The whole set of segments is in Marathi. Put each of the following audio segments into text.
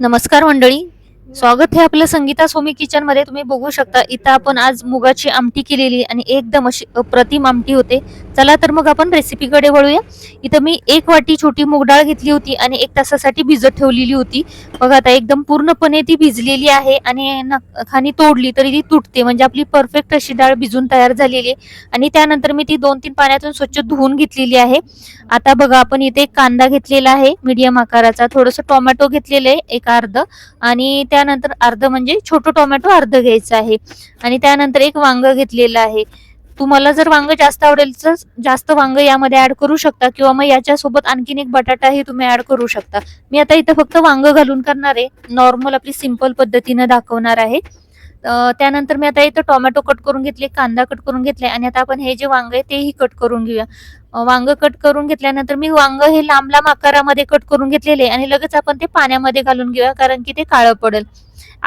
नमस्कार मंडळी. स्वागत आहे आपलं संगीता सोमी किचनमध्ये. तुम्ही बघू शकता इथं आपण आज मुगाची आमटी केलेली आणि एकदम अशी अप्रतिम आमटी होते. चला तर मग आपण रेसिपीकडे वळूया. इथं मी एक वाटी छोटी मूग डाळ घेतली होती आणि एक तासासाठी भिजत ठेवलेली होती. बघा आता एकदम पूर्णपणे ती भिजलेली आहे आणि खाणी तोडली तरी ती तुटते. म्हणजे आपली परफेक्ट अशी डाळ भिजून तयार झालेली आहे. आणि त्यानंतर मी ती दोन तीन पाण्यातून स्वच्छ धुवून घेतलेली आहे. आता बघा आपण इथे एक कांदा घेतलेला आहे मीडियम आकाराचा. थोडस टोमॅटो घेतलेलं आहे एक अर्ध. आणि त्यानंतर अर्ध म्हणजे छोटं टोमॅटो अर्ध घ्यायचं आहे. आणि त्यानंतर एक वांग घेतलेलं आहे. तुम्हाला जर वांग जास्त आवडेल तर जास्त वांग यामध्ये ऍड करू शकता किंवा मग याच्यासोबत आणखीन एक बटाटाही तुम्ही ऍड करू शकता. मी आता इथं फक्त वांग घालून करणार आहे. नॉर्मल आपली सिंपल पद्धतीनं दाखवणार आहे. त्यानंतर मी आता इथं टोमॅटो कट करून घेतले कांदा कट करून घेतले आणि आता आपण हे जे वांग आहे तेही कट करून घेऊया. वांग कट करून घेतल्यानंतर मी वांग हे लांब लांब आकारामध्ये कट करून घेतलेले आणि लगेच आपण ते पाण्यामध्ये घालून घेऊया कारण की ते काळं पडेल.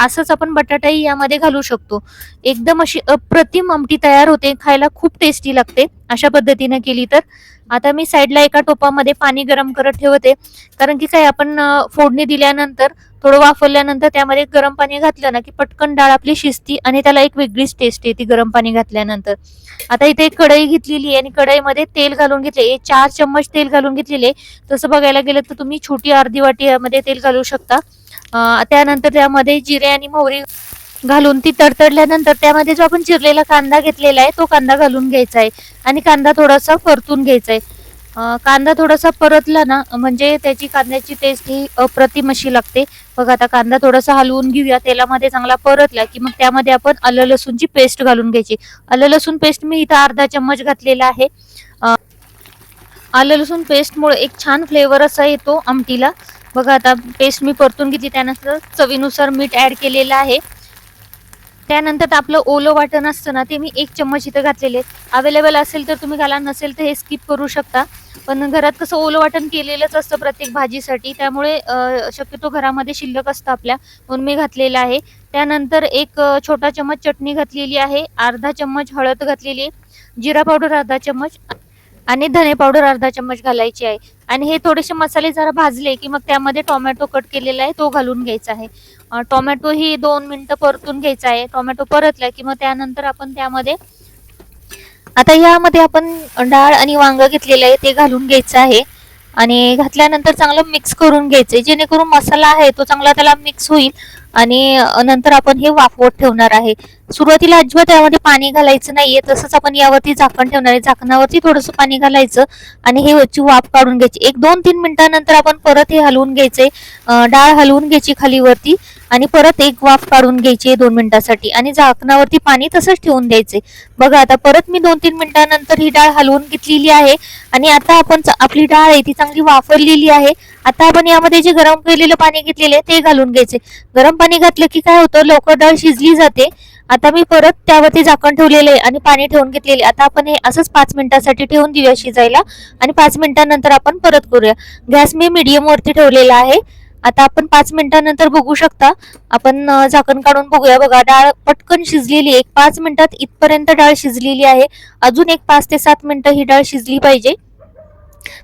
असंच आपण बटाटाही यामध्ये घालू शकतो. एकदम अशी अप्रतिम आमटी तयार होते खायला खूप टेस्टी लागते अशा पद्धतीने केली तर. आता मी साईडला एका टोपामध्ये पाणी गरम करत ठेवते. कारण की काय आपण फोडणी दिल्यानंतर थोडं वाफरल्यानंतर त्यामध्ये गरम पाणी घातलं ना की पटकन डाळ आपली शिजती आणि त्याला एक वेगळीच टेस्ट येते गरम पाणी घातल्यानंतर. आता इथे एक कढई घेतलेली आहे आणि कढईमध्ये तेल घालून घेतले. चार चम्मच तेल घालून घेतलेले. तसं बघायला गेलं तर तुम्ही छोटी अर्धी वाटी यामध्ये तेल घालू शकता. त्यानंतर त्यामध्ये जिरे आणि मोहरी घालून ती तडतडल्यानंतर त्यामध्ये जो आपण चिरलेला कांदा घेतलेला आहे तो कांदा घालून घ्यायचा आहे. आणि कांदा थोडासा परतून घ्यायचा आहे. कांदा थोडासा परतला ना म्हणजे त्याची कांद्याची टेस्ट ही अप्रतिम अशी लागते. बघा आता कांदा थोडासा हलवून घेऊया. तेलामध्ये चांगला परतला की मग त्यामध्ये आपण आलं लसूणची पेस्ट घालून घ्यायची. आलं लसूण पेस्ट मी इथं अर्धा चम्मच घातलेला आहे. आलं लसूण पेस्टमुळे एक छान फ्लेवर असा येतो आमटीला. बघा आता पेस्ट मी परतून घेतली. त्यानंतर चवीनुसार मीठ ऍड केलेलं आहे. त्यानंतर आपलं ओलं वाटण असतं ना ते मी एक चम्मच इथं घातलेले अवेलेबल असेल तर तुम्ही घाला नसेल तर हे स्किप करू शकता. पण घरात कसं ओलं वाटण केलेलंच असतं प्रत्येक भाजीसाठी. त्यामुळे शक्यतो घरामध्ये शिल्लक असतं आपल्या. म्हणून मी घातलेलं आहे. त्यानंतर एक छोटा चम्मच चटणी घातलेली आहे. अर्धा चम्मच हळद घातलेली आहे. जिरा पावडर अर्धा चम्मच. आणि धने पावडर अर्धा चम्मच घालायची आहे. आणि हे थोडेसे मसाले जरा भाजले की मग त्यामध्ये टोमॅटो कट केलेला आहे तो घालून घ्यायचा आहे. टोमॅटो ही दोन मिनिटं परतून घ्यायचा आहे. टोमॅटो परतला की मग त्यानंतर आपण त्यामध्ये आता यामध्ये आपण डाळ आणि वांग घेतलेलं आहे ते घालून घ्यायचं आहे. आणि घातल्यानंतर चांगलं मिक्स करून घ्यायचं जेणेकरून मसाला आहे तो चांगला त्याला मिक्स होईल. आणि नंतर आपण हे वाफवत ठेवणार आहे. सुरुवातीला अजिबात यामध्ये पाणी घालायचं नाहीये. तसंच आपण यावरती झाकण ठेवणार आहे. झाकणावरती थोडंसं पाणी घालायचं आणि हे वरची वाफ काढून घ्यायची. एक दोन तीन मिनिटानंतर आपण परत हे हलवून घ्यायचे. डाळ हलवून घ्यायची खाली वरती आणि परत एक वाफ काढून घ्यायची दोन मिनिटासाठी. आणि झाकणावरती पाणी तसंच ठेवून द्यायचे. बघा आता परत मी दोन तीन मिनिटानंतर ही डाळ हलवून घेतलेली आहे. आणि आता आपण आपली डाळ आहे ती चांगली वाफरलेली आहे. आता आपण यामध्ये जे गरम केलेलं पाणी घेतलेले आहे ते घालून घ्यायचे. गरम पाणी घातलं की काय होतं? लवकर डाळ शिजली जाते. आता मी परत त्यावरती झाकण ठेवलेले आहे आणि पाणी ठेवून घेतलेले आता आपण हे असंच पाच मिनिटासाठी ठेवून देऊया शिजायला आणि पाच मिनिटानंतर आपण परत करूया. गॅस मी मीडियम वरती ठेवलेला आहे. आता आपण पाच मिनिटानंतर बघू शकता. आपण झाकण काढून बघूया. बघा डाळ पटकन शिजलेली आहे. एक पाच मिनिटात इथपर्यंत डाळ शिजलेली आहे. अजून एक पाच ते सात मिनिटं ही डाळ शिजली पाहिजे.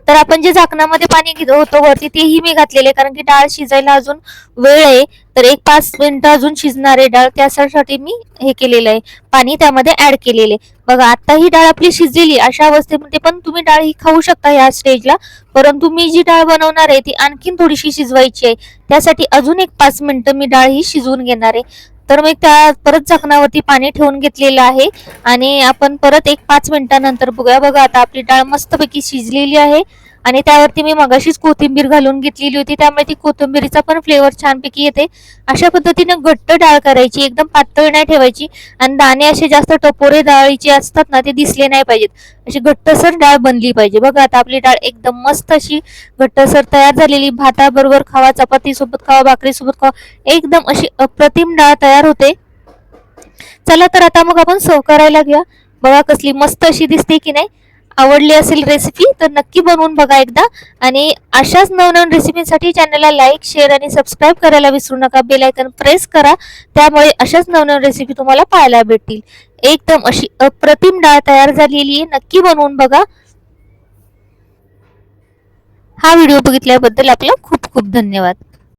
तर आपण जे झाकणामध्ये पाणी घेत होतो वरती तेही मी घातलेले कारण की डाळ शिजायला अजून वेळ आहे. तर एक पाच मिनिटं अजून शिजणार आहे डाळ त्यासाठी मी हे केलेलं आहे. पाणी त्यामध्ये ऍड केलेले बघा आता ही डाळ आपली शिजलेली अशा अवस्थेमध्ये पण तुम्ही डाळ ही खाऊ शकता या स्टेजला परंतु मी जी डाळ बनवणार आहे ती आणखीन थोडीशी शिजवायची आहे. त्यासाठी अजून एक पाच मिनिटं मी डाळ ही शिजवून घेणार आहे. तर मग त्या परत झाकणावरती पाणी ठेवून घेतलेलं आहे. आणि आपण परत एक पाच मिनिटानंतर बघूया. बघा आता आपली डाळ मस्तपैकी शिजलेली आहे. आणि त्यावरती मी मगाशीच कोथिंबीर घालून घेतलेली होती त्यामुळे ती कोथिंबीरीचा पण फ्लेवर छानपैकी येते. अशा पद्धतीने घट्ट डाळ करायची एकदम पातळ नाही ठेवायची आणि दाणे असे जास्त टपोरे डाळीचे असतात ना ते दिसले नाही पाहिजेत. अशी घट्टसर डाळ बनली पाहिजे. बघा आता आपली डाळ एकदम मस्त अशी घट्टसर तयार झालेली. भाताबरोबर खावा चपाती सोबत खावा भाकरी सोबत खावा एकदम अशी अप्रतिम डाळ तयार होते. चला तर आता मग आपण सर्व करायला घेऊया. बघा कसली मस्त अशी दिसते की नाही. आवडली असेल रेसिपी तर नक्की बनवून बघा एकदा. आणि अशाच नवनवीन रेसिपींसाठी चॅनलला लाईक शेअर आणि सबस्क्राईब करायला विसरू नका. बेल आयकन प्रेस करा. त्यामुळे अशाच नवनवीन रेसिपी तुम्हाला पाहायला भेटतील. एकदम अशी अप्रतिम डाळ तयार झालेली आहे. नक्की बनवून बघा. हा व्हिडिओ बघितल्याबद्दल आपला खूप खूप धन्यवाद.